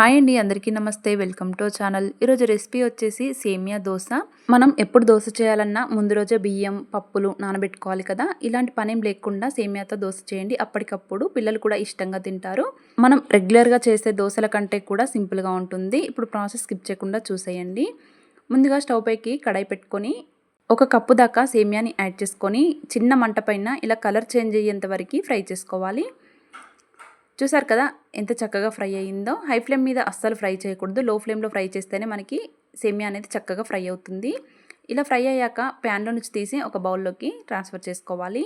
Hi అండి అందరికీ నమస్తే. Welcome to channel. ఈరోజు రెసిపీ వచ్చేసి సేమియా దోశ. మనం ఎప్పుడు దోశ చేయాలన్నా ముందు రోజే బియ్యం పప్పులు నానబెట్టుకోవాలి కదా. ఇలాంటి పనేం లేకుండా సేమియాతో దోశ చేయండి. అప్పటికప్పుడు పిల్లలు కూడా ఇష్టంగా తింటారు. మనం రెగ్యులర్గా చేసే దోశల కంటే కూడా సింపుల్గా ఉంటుంది. ఇప్పుడు ప్రాసెస్ స్కిప్ చేయకుండా చూసేయండి. ముందుగా స్టవ్ పైకి కడాయి పెట్టుకొని ఒక కప్పు దాకా సేమియాని యాడ్ చేసుకొని చిన్న మంట పైన ఇలా కలర్ చేంజ్ అయ్యేంత వరకు ఫ్రై చేసుకోవాలి. చూసారు కదా ఎంత చక్కగా ఫ్రై అయ్యిందో హై ఫ్లేమ్ మీద అస్సలు ఫ్రై చేయకూడదు. లో ఫ్లేమ్లో ఫ్రై చేస్తేనే మనకి సేమియా అనేది చక్కగా ఫ్రై అవుతుంది. ఇలా ఫ్రై అయ్యాక ప్యాన్లో నుంచి తీసి ఒక బౌల్లోకి ట్రాన్స్ఫర్ చేసుకోవాలి.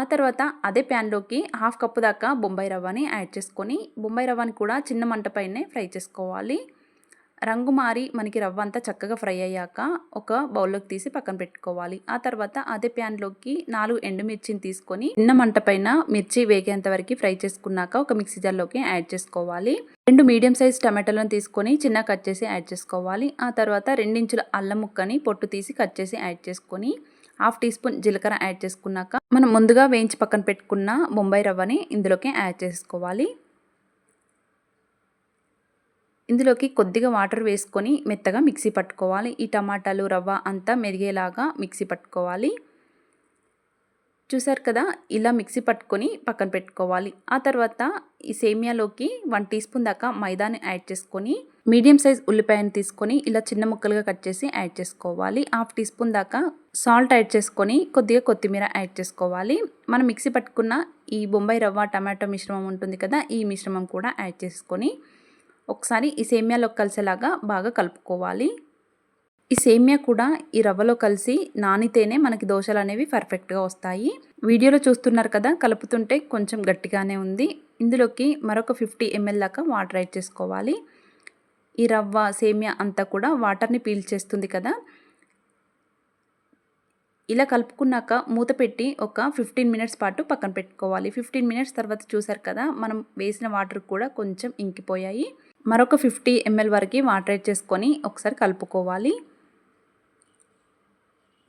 ఆ తర్వాత అదే ప్యాన్లోకి హాఫ్ కప్పు దాకా బొంబాయి రవ్వని యాడ్ చేసుకొని బొంబాయి రవ్వని కూడా చిన్న మంట పైనే ఫ్రై చేసుకోవాలి. రంగు మారి మనకి రవ్వ అంతా చక్కగా ఫ్రై అయ్యాక ఒక బౌల్లోకి తీసి పక్కన పెట్టుకోవాలి. ఆ తర్వాత అదే ప్యాన్లోకి నాలుగు ఎండుమిర్చిని తీసుకొని చిన్న మంట పైన మిర్చి వేగేంత వరకు ఫ్రై చేసుకున్నాక ఒక మిక్సీ జార్లోకి యాడ్ చేసుకోవాలి. రెండు మీడియం సైజ్ టమాటాలను తీసుకొని చిన్న కట్ చేసి యాడ్ చేసుకోవాలి. ఆ తర్వాత రెండించుల అల్లం ముక్కని పొట్టు తీసి కట్ చేసి యాడ్ చేసుకొని హాఫ్ టీ స్పూన్ జీలకర్ర యాడ్ చేసుకున్నాక మనం ముందుగా వేయించి పక్కన పెట్టుకున్న బొంబాయి రవ్వని ఇందులోకి యాడ్ చేసుకోవాలి. ఇందులోకి కొద్దిగా వాటర్ వేసుకొని మెత్తగా మిక్సీ పట్టుకోవాలి. ఈ టమాటాలు రవ్వ అంతా మెరిగేలాగా మిక్సీ పట్టుకోవాలి. చూసారు కదా? ఇలా మిక్సీ పట్టుకొని పక్కన పెట్టుకోవాలి. ఆ తర్వాత ఈ సేమియాలోకి వన్ టీ స్పూన్ దాకా మైదాని యాడ్ చేసుకొని మీడియం సైజ్ ఉల్లిపాయను తీసుకొని ఇలా చిన్న ముక్కలుగా కట్ చేసి యాడ్ చేసుకోవాలి. హాఫ్ టీ స్పూన్ దాకా సాల్ట్ యాడ్ చేసుకొని కొద్దిగా కొత్తిమీర యాడ్ చేసుకోవాలి. మనం మిక్సీ పట్టుకున్న ఈ బొంబాయి రవ్వ టమాటో మిశ్రమం ఉంటుంది కదా? ఈ మిశ్రమం కూడా యాడ్ చేసుకొని ఒకసారి ఈ సేమియాలో కలిసేలాగా బాగా కలుపుకోవాలి. ఈ సేమియా కూడా ఈ రవ్వలో కలిసి నానితేనే మనకి దోశలు అనేవి పర్ఫెక్ట్గా వస్తాయి. వీడియోలో చూస్తున్నారు కదా కలుపుతుంటే కొంచెం గట్టిగానే ఉంది. ఇందులోకి మరొక ఫిఫ్టీ ఎంఎల్ దాకా వాటర్ యాడ్ చేసుకోవాలి. ఈ రవ్వ సేమియా అంతా కూడా వాటర్ని పీల్చేస్తుంది కదా ఇలా కలుపుకున్నాక మూత పెట్టి ఒక ఫిఫ్టీన్ మినిట్స్ పాటు పక్కన పెట్టుకోవాలి. ఫిఫ్టీన్ మినిట్స్ తర్వాత చూసారు కదా మనం వేసిన వాటర్ కూడా కొంచెం ఇంకిపోయాయి. మరొక ఫిఫ్టీ ఎంఎల్ వరకు వాటర్ యాడ్ చేసుకొని ఒకసారి కలుపుకోవాలి.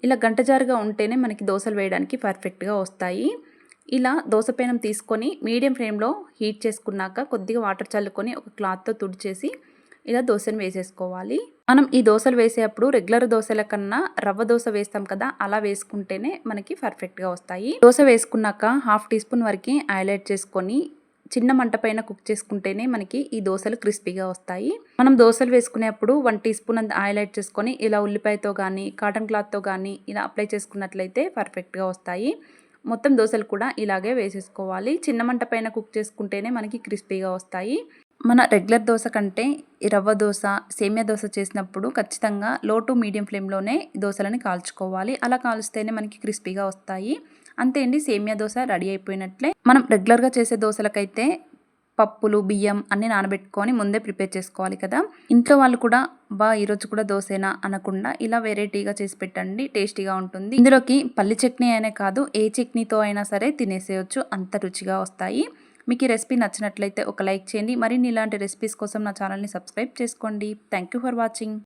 ఇలా గంటజారుగా ఉంటేనే మనకి దోశలు వేయడానికి పర్ఫెక్ట్గా వస్తాయి. ఇలా దోశ పేనం తీసుకొని మీడియం ఫ్లేమ్లో హీట్ చేసుకున్నాక కొద్దిగా వాటర్ చల్లుకొని ఒక క్లాత్తో తుడిచేసి ఇలా దోశను వేసేసుకోవాలి. మనం ఈ దోశలు వేసేటప్పుడు రెగ్యులర్ దోశల కన్నా రవ్వ దోశ వేస్తాం కదా అలా వేసుకుంటేనే మనకి పర్ఫెక్ట్గా వస్తాయి. దోశ వేసుకున్నాక హాఫ్ టీ స్పూన్ వరకు ఆయిల్ యాడ్ చేసుకొని చిన్న మంట పైన కుక్ చేసుకుంటేనే మనకి ఈ దోశలు క్రిస్పీగా వస్తాయి. మనం దోశలు వేసుకునేప్పుడు వన్ టీ స్పూన్ అంత ఆయిల్ యాడ్ చేసుకొని ఇలా ఉల్లిపాయతో కానీ కాటన్ క్లాత్తో కానీ ఇలా అప్లై చేసుకున్నట్లయితే పర్ఫెక్ట్గా వస్తాయి. మొత్తం దోశలు కూడా ఇలాగే వేసేసుకోవాలి. చిన్న మంట పైన కుక్ చేసుకుంటేనే మనకి క్రిస్పీగా వస్తాయి. మన రెగ్యులర్ దోశ కంటే రవ్వ దోశ సేమియా దోశ చేసినప్పుడు ఖచ్చితంగా లో టు మీడియం ఫ్లేమ్లోనే దోశలని కాల్చుకోవాలి. అలా కాల్స్తేనే మనకి క్రిస్పీగా వస్తాయి. అంతే అండి సేమియా దోశ రెడీ అయిపోయినట్లే. మనం రెగ్యులర్గా చేసే దోశలకైతే పప్పులు బియ్యం అన్నీ నానబెట్టుకొని ముందే ప్రిపేర్ చేసుకోవాలి కదా. ఇంట్లో వాళ్ళు కూడా బా ఈరోజు కూడా దోశేనా? అనకుండా ఇలా వెరైటీగా చేసి పెట్టండి టేస్టీగా ఉంటుంది. ఇందులోకి పల్లి చట్నీ అనే కాదు ఏ చట్నీతో అయినా సరే తినేసేయచ్చు. అంత రుచిగా వస్తాయి. మీకు ఈ రెసిపీ నచ్చినట్లయితే ఒక లైక్ చేయండి. మరిన్ని ఇలాంటి రెసిపీస్ కోసం నా ఛానల్ని సబ్స్క్రైబ్ చేసుకోండి. Thank for watching